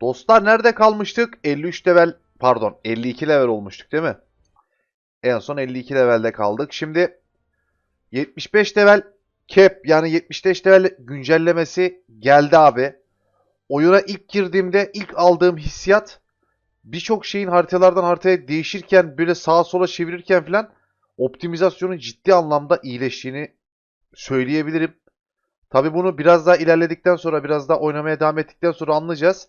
Dostlar nerede kalmıştık? 53 level pardon 52 level olmuştuk değil mi? En son 52 levelde kaldık. Şimdi 75 level cap yani 75 level güncellemesi geldi abi. Oyuna ilk girdiğimde ilk aldığım hissiyat birçok şeyin haritalardan haritaya değişirken böyle sağa sola çevirirken falan optimizasyonun ciddi anlamda iyileştiğini söyleyebilirim. Tabi bunu biraz daha ilerledikten sonra biraz daha oynamaya devam ettikten sonra anlayacağız.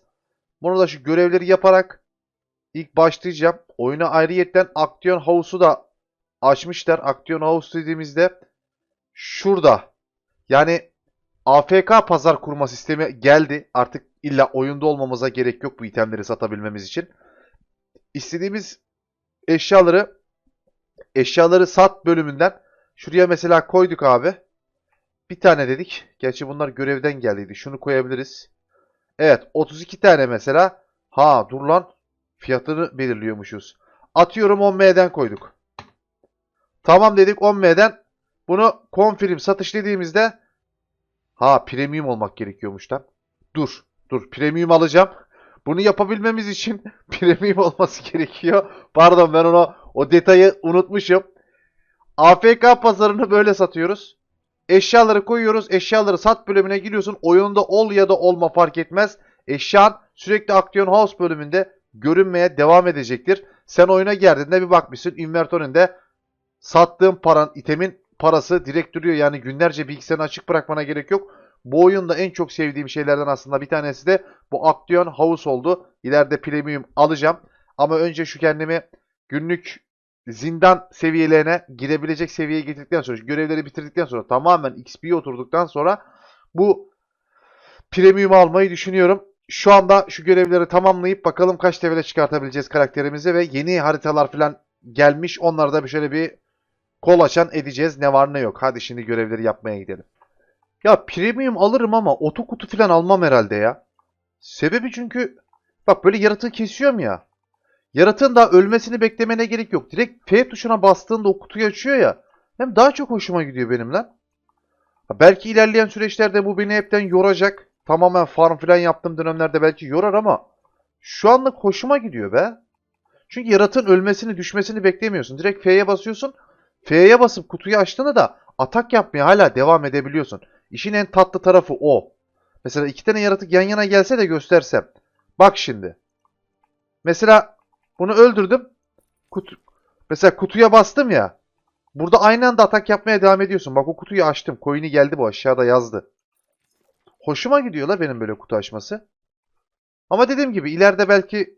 Bunu da şu görevleri yaparak ilk başlayacağım. Oyuna ayrıyetten Action House'u da açmışlar. Action House dediğimizde şurada. Yani AFK pazar kurma sistemi geldi. Artık illa oyunda olmamıza gerek yok bu itemleri satabilmemiz için. İstediğimiz eşyaları eşyaları sat bölümünden şuraya mesela koyduk abi. Bir tane dedik. Gerçi bunlar görevden geldiydi. Şunu koyabiliriz. Evet 32 tane mesela. Ha dur lan. Fiyatını belirliyormuşuz. Atıyorum 10M'den koyduk. Tamam dedik 10M'den. Bunu confirm satış dediğimizde ha premium olmak gerekiyormuş lan. Dur. Dur premium alacağım. Bunu yapabilmemiz için premium olması gerekiyor. Pardon ben onu o detayı unutmuşum. AFK pazarını böyle satıyoruz. Eşyaları koyuyoruz. Eşyaları sat bölümüne giriyorsun. Oyunda ol ya da olma fark etmez. Eşyan sürekli Action House bölümünde görünmeye devam edecektir. Sen oyuna geldiğinde bir bakmışsın invertöründe sattığın paran, itemin parası direkt duruyor. Yani günlerce bilgisayarını açık bırakmana gerek yok. Bu oyunda en çok sevdiğim şeylerden aslında bir tanesi de bu Action House oldu. İleride premium alacağım. Ama önce şu kendimi günlük zindan seviyelerine girebilecek seviyeye getirdikten sonra, görevleri bitirdikten sonra tamamen XP'ye oturduktan sonra bu premium almayı düşünüyorum. Şu anda şu görevleri tamamlayıp bakalım kaç levele çıkartabileceğiz karakterimizi ve yeni haritalar falan gelmiş. Onları da bir şöyle bir kol açan edeceğiz. Ne var ne yok. Hadi şimdi görevleri yapmaya gidelim. Ya premium alırım ama oto kutu falan almam herhalde ya. Sebebi çünkü bak böyle yaratığı kesiyorum ya. Yaratığın daha ölmesini beklemene gerek yok. Direkt F tuşuna bastığında o kutuyu açıyor ya. Hem daha çok hoşuma gidiyor benim lan. Belki ilerleyen süreçlerde bu beni hepten yoracak. Tamamen farm falan yaptığım dönemlerde belki yorar ama şu anlık hoşuma gidiyor be. Çünkü yaratığın ölmesini, düşmesini beklemiyorsun. Direkt F'ye basıyorsun. F'ye basıp kutuyu açtığında da atak yapmaya hala devam edebiliyorsun. İşin en tatlı tarafı o. Mesela iki tane yaratık yan yana gelse de göstersem. Bak şimdi. Mesela bunu öldürdüm. Kutu, mesela kutuya bastım ya. Burada aynı anda atak yapmaya devam ediyorsun. Bak o kutuyu açtım. Coin'i geldi bu aşağıda yazdı. Hoşuma gidiyor la benim böyle kutu açması. Ama dediğim gibi ileride belki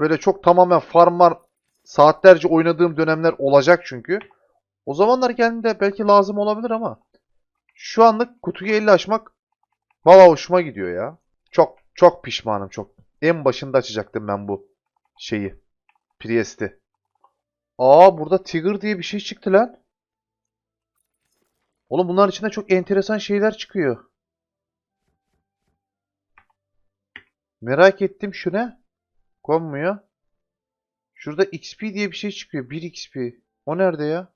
böyle çok tamamen farm var saatlerce oynadığım dönemler olacak çünkü. O zamanlar geldiğinde belki lazım olabilir ama şu anlık kutuyu elle açmak valla hoşuma gidiyor ya. Çok çok pişmanım çok. En başında açacaktım ben bu şeyi. Priest'i. Aa burada Tiger diye bir şey çıktı lan. Oğlum bunların içinde çok enteresan şeyler çıkıyor. Merak ettim şu ne? Konmuyor. Şurada XP diye bir şey çıkıyor. 1 XP. O nerede ya?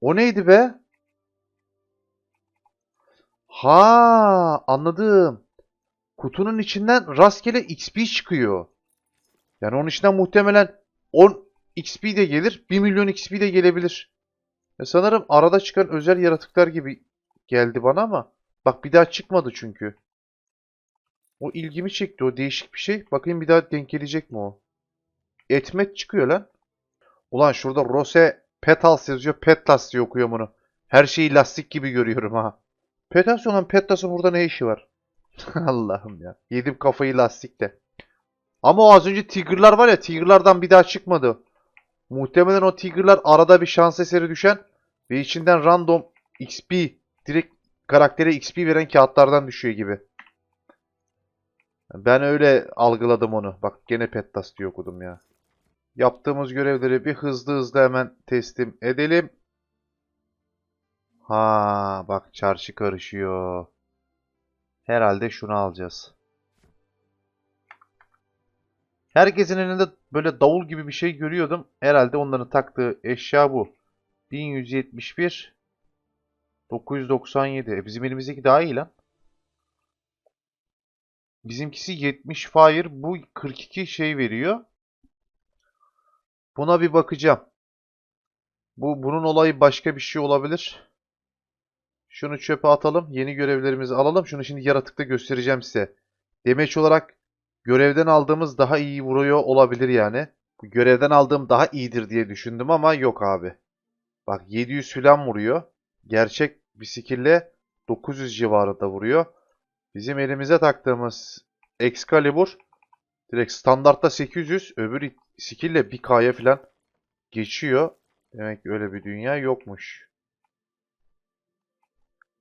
O neydi be? Ha, anladım. Kutunun içinden rastgele XP çıkıyor. Yani onun içinden muhtemelen 10 XP de gelir, 1 milyon XP de gelebilir. E sanırım arada çıkan özel yaratıklar gibi geldi bana ama bak bir daha çıkmadı çünkü. O ilgimi çekti. O değişik bir şey. Bakayım bir daha denk gelecek mi o? Etmet çıkıyor lan. Ulan şurada Rose Petals yazıyor. Petlas diye okuyor bunu. Her şeyi lastik gibi görüyorum ha. Petals olan Petlas'ın burada ne işi var? Allah'ım ya. Yedim kafayı lastikte. Ama o az önce Tiger'lar var ya Tiger'lardan bir daha çıkmadı. Muhtemelen o Tiger'lar arada bir şans eseri düşen ve içinden random XP direkt karaktere XP veren kağıtlardan düşüyor gibi. Ben öyle algıladım onu. Bak gene Pettas diye okudum ya. Yaptığımız görevleri bir hızlı hızlı hemen teslim edelim. Ha bak çarşı karışıyor. Herhalde şunu alacağız. Herkesin elinde böyle davul gibi bir şey görüyordum. Herhalde onların taktığı eşya bu. 1171 997. E bizim elimizdeki daha iyi lan. bizimkisi 70 fire. Bu 42 şey veriyor. Buna bir bakacağım. Bu bunun olayı başka bir şey olabilir. Şunu çöpe atalım. Yeni görevlerimizi alalım. Şunu şimdi yaratıkta göstereceğim size. Demeç olarak görevden aldığımız daha iyi vuruyor olabilir yani. Görevden aldığım daha iyidir diye düşündüm ama yok abi. Bak 700 falan vuruyor. Gerçek bir skill'le 900 civarında vuruyor. Bizim elimize taktığımız Excalibur direkt standartta 800, öbür skill'le 1K'ya falan geçiyor. Demek ki öyle bir dünya yokmuş.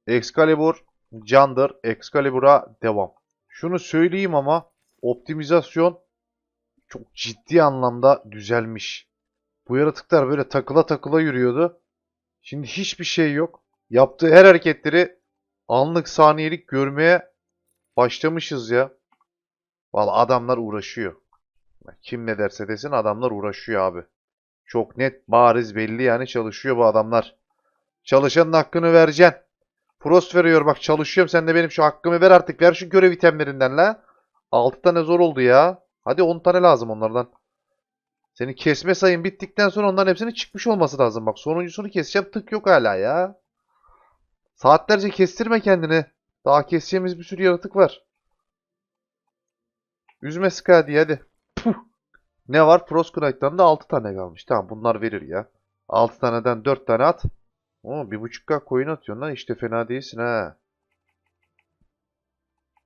Excalibur candır. Excalibur'a devam. Şunu söyleyeyim ama optimizasyon çok ciddi anlamda düzelmiş. Bu yaratıklar böyle takıla takıla yürüyordu. Şimdi hiçbir şey yok. Yaptığı her hareketleri anlık saniyelik görmeye başlamışız ya. Vallahi adamlar uğraşıyor. Kim ne derse desin adamlar uğraşıyor abi. Çok net, bariz, belli yani çalışıyor bu adamlar. Çalışanın hakkını vereceksin. Frost veriyor bak çalışıyorum sen de benim şu hakkımı ver artık. Ver şu görev itemlerinden la. 6 tane zor oldu ya. Hadi 10 tane lazım onlardan. Senin kesme sayın bittikten sonra onların hepsinin çıkmış olması lazım. Bak sonuncusunu keseceğim tık yok hala ya. Saatlerce kestirme kendini. Daha keseceğimiz bir sürü yaratık var. Üzme Skadi hadi. Puh. Ne var? Frostknight'tan da 6 tane kalmış. Tamam bunlar verir ya. 6 taneden 4 tane at. Oo, bir buçuk k coin atıyorsun lan. İşte fena değilsin ha.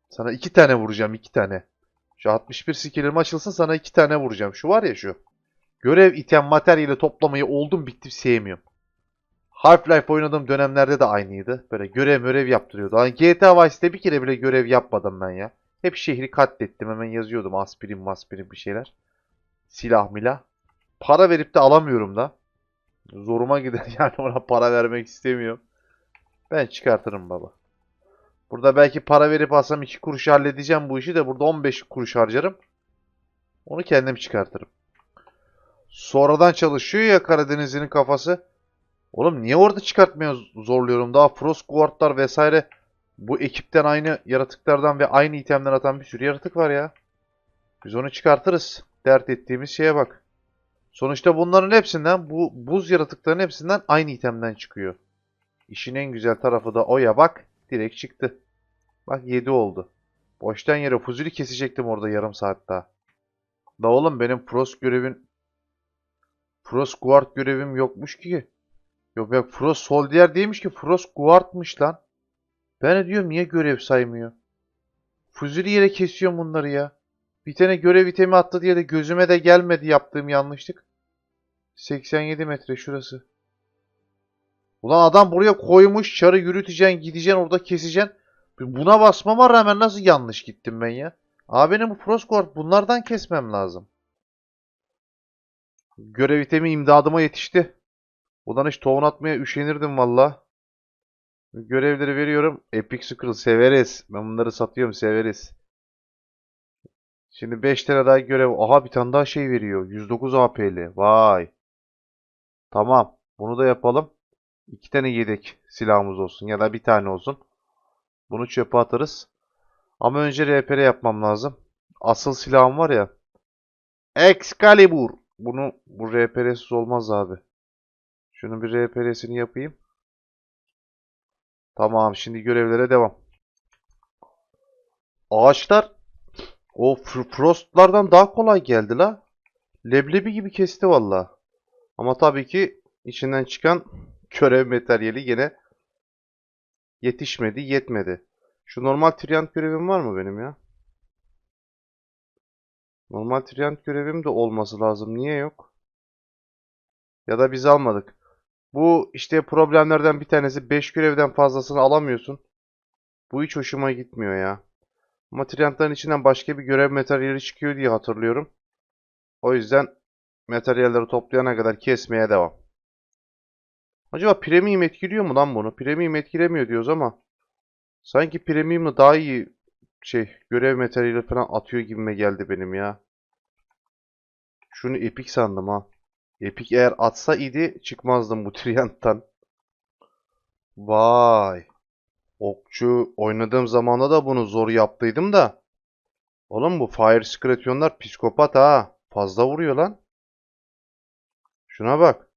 Sana 2 tane vuracağım. 2 tane. Şu 61 skillim açılsın sana 2 tane vuracağım. Şu var ya şu. Görev item materyali toplamayı oldum bitti sevmiyorum. Half-Life oynadığım dönemlerde de aynıydı. Böyle görev mörev yaptırıyordu. Hani GTA Vice'de bir kere bile görev yapmadım ben ya. Hep şehri katlettim. Hemen yazıyordum aspirin maspirin bir şeyler. Silah milah. Para verip de alamıyorum da. Zoruma gider yani ona para vermek istemiyorum. Ben çıkartırım baba. Burada belki para verip alsam 2 kuruş halledeceğim bu işi de burada 15 kuruş harcarım. Onu kendim çıkartırım. Sonradan çalışıyor ya Karadeniz'in kafası. Oğlum niye orada çıkartmaya zorluyorum? Daha Frost Guard'lar vesaire bu ekipten aynı yaratıklardan ve aynı itemden atan bir sürü yaratık var ya. Biz onu çıkartırız. Dert ettiğimiz şeye bak. Sonuçta bunların hepsinden, bu buz yaratıkların hepsinden aynı itemden çıkıyor. İşin en güzel tarafı da o ya bak. Direkt çıktı. Bak 7 oldu. Boştan yere fuzuli kesecektim orada yarım saat daha. Da oğlum benim Frost görevin Frost Guard görevim yokmuş ki. Yok yok Frost Soldier değilmiş ki Frost Guard'mış lan. Ben de diyorum niye görev saymıyor. Fuzuli yere kesiyorum bunları ya. Bir tane görev itemi attı diye de gözüme de gelmedi yaptığım yanlışlık. 87 metre şurası. Ulan adam buraya koymuş çarı yürüteceksin gideceksin orada keseceksin. Buna basmama rağmen nasıl yanlış gittim ben ya. Abi benim bu Frostguard bunlardan kesmem lazım. Görev itemi imdadıma yetişti. Ulan hiç tohum atmaya üşenirdim valla. Görevleri veriyorum. Epic Scroll severiz. Ben bunları satıyorum severiz. Şimdi 5 tane daha görev. Aha bir tane daha şey veriyor. 109 AP'li. Vay. Tamam. Bunu da yapalım. 2 tane yedek silahımız olsun. Ya da bir tane olsun. Bunu çöpe atarız. Ama önce RPR yapmam lazım. Asıl silahım var ya. Excalibur. Bunu bu RPR'siz olmaz abi. Şunun bir RPR'sini yapayım. Tamam şimdi görevlere devam. Ağaçlar o fr- frostlardan daha kolay geldi la. Leblebi gibi kesti valla. Ama tabii ki içinden çıkan görev materyali gene yetişmedi, yetmedi. Şu normal Trient görevim var mı benim ya? Normal Trient görevim de olması lazım. Niye yok? Ya da biz almadık. Bu işte problemlerden bir tanesi 5 görevden fazlasını alamıyorsun. Bu hiç hoşuma gitmiyor ya. Ama Triant'ların içinden başka bir görev materyali çıkıyor diye hatırlıyorum. O yüzden materyalleri toplayana kadar kesmeye devam. Acaba premium etkiliyor mu lan bunu? Premium etkilemiyor diyoruz ama sanki premium'la daha iyi şey görev materyali falan atıyor gibime geldi benim ya. Şunu epic sandım ha. Epic eğer atsa idi çıkmazdım bu Triant'tan. Vay. Okçu oynadığım zamanda da bunu zor yaptıydım da. Oğlum bu Fire Skeletonlar psikopat ha. Fazla vuruyor lan. Şuna bak.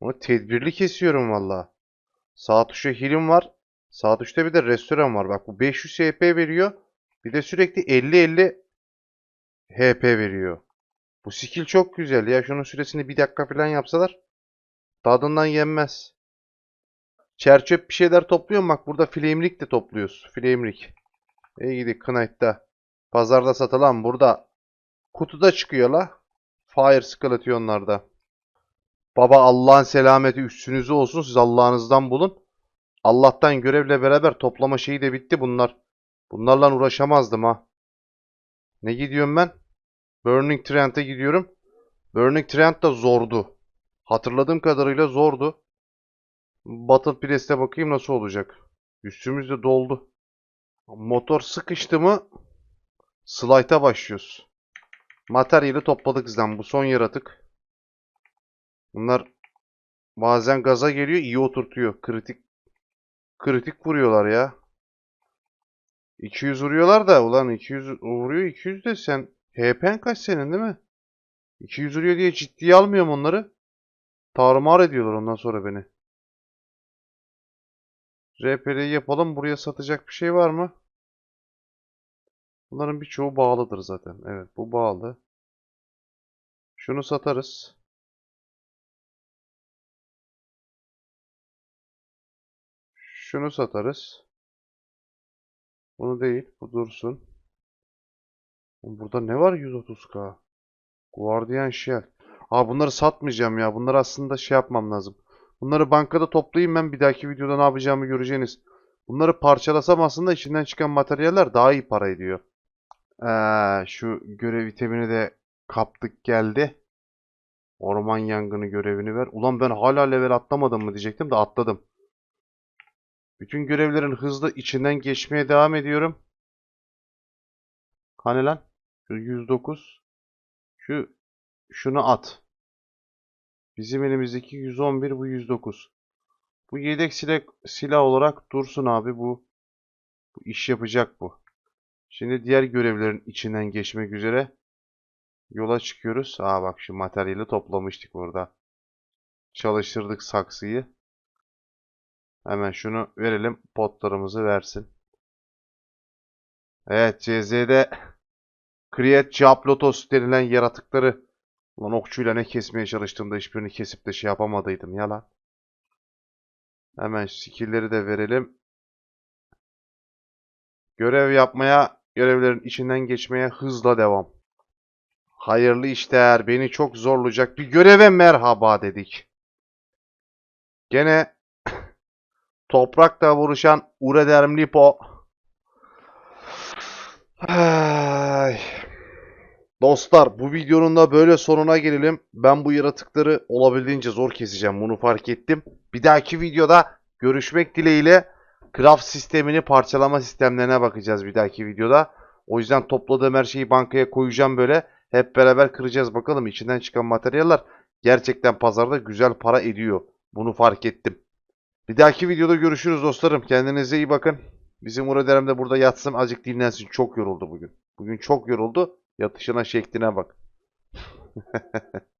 Onu tedbirli kesiyorum valla. Sağ tuşa heal'im var. Sağ tuşta bir de restoran var. Bak bu 500 HP veriyor. Bir de sürekli 50-50 HP veriyor. Bu skill çok güzel ya. Şunun süresini bir dakika falan yapsalar tadından yenmez. Çerçöp bir şeyler topluyorum. Bak burada flamelik de topluyoruz. Flamelik. İyi gidi Knight'ta. Pazarda satılan burada kutuda çıkıyor la. Fire Skeleton'larda. Baba Allah'ın selameti üstünüze olsun. Siz Allah'ınızdan bulun. Allah'tan görevle beraber toplama şeyi de bitti bunlar. Bunlarla uğraşamazdım ha. Ne gidiyorum ben? Burning Trent'e gidiyorum. Burning Trent da zordu. Hatırladığım kadarıyla zordu. Battle Press'te bakayım nasıl olacak. Üstümüz de doldu. Motor sıkıştı mı slide'a başlıyoruz. Materyali topladık zaten. Bu son yaratık. Bunlar bazen gaza geliyor, iyi oturtuyor. Kritik kritik vuruyorlar ya. 200 vuruyorlar da ulan 200 vuruyor 200 de sen HP'n kaç senin değil mi? 200 vuruyor diye ciddiye almıyorum onları. Tarumar ediyorlar ondan sonra beni. RP'yi yapalım. Buraya satacak bir şey var mı? Bunların birçoğu bağlıdır zaten. Evet bu bağlı. Şunu satarız. Şunu satarız. Bunu değil. Bu dursun. Burada ne var 130k? Guardian Shell. Aa bunları satmayacağım ya. Bunları aslında şey yapmam lazım. Bunları bankada toplayayım ben bir dahaki videoda ne yapacağımı göreceğiniz. Bunları parçalasam aslında içinden çıkan materyaller daha iyi para ediyor. Ee, şu görev itemini de kaptık geldi. Orman yangını görevini ver. Ulan ben hala level atlamadım mı diyecektim de atladım. Bütün görevlerin hızlı içinden geçmeye devam ediyorum. Hani lan? Şu 109. Şu şunu at. Bizim elimizdeki 111 bu 109. Bu yedek silah, silah olarak dursun abi bu. Bu iş yapacak bu. Şimdi diğer görevlerin içinden geçmek üzere yola çıkıyoruz. Aa bak şu materyali toplamıştık burada. Çalıştırdık saksıyı. Hemen şunu verelim. Potlarımızı versin. Evet CZ'de Create Job Lotus denilen yaratıkları Ulan okçuyla ne kesmeye çalıştığımda hiçbirini kesip de şey yapamadıydım yalan. Hemen skill'leri de verelim. Görev yapmaya, görevlerin içinden geçmeye hızla devam. Hayırlı işler, beni çok zorlayacak bir göreve merhaba dedik. Gene toprakla vuruşan Urederm Lipo. Ay. Dostlar bu videonun da böyle sonuna gelelim. Ben bu yaratıkları olabildiğince zor keseceğim. Bunu fark ettim. Bir dahaki videoda görüşmek dileğiyle craft sistemini parçalama sistemlerine bakacağız bir dahaki videoda. O yüzden topladığım her şeyi bankaya koyacağım böyle. Hep beraber kıracağız bakalım. içinden çıkan materyaller gerçekten pazarda güzel para ediyor. Bunu fark ettim. Bir dahaki videoda görüşürüz dostlarım. Kendinize iyi bakın. Bizim Uraderem de burada yatsın azıcık dinlensin. Çok yoruldu bugün. Bugün çok yoruldu. Yatışına şekline bak.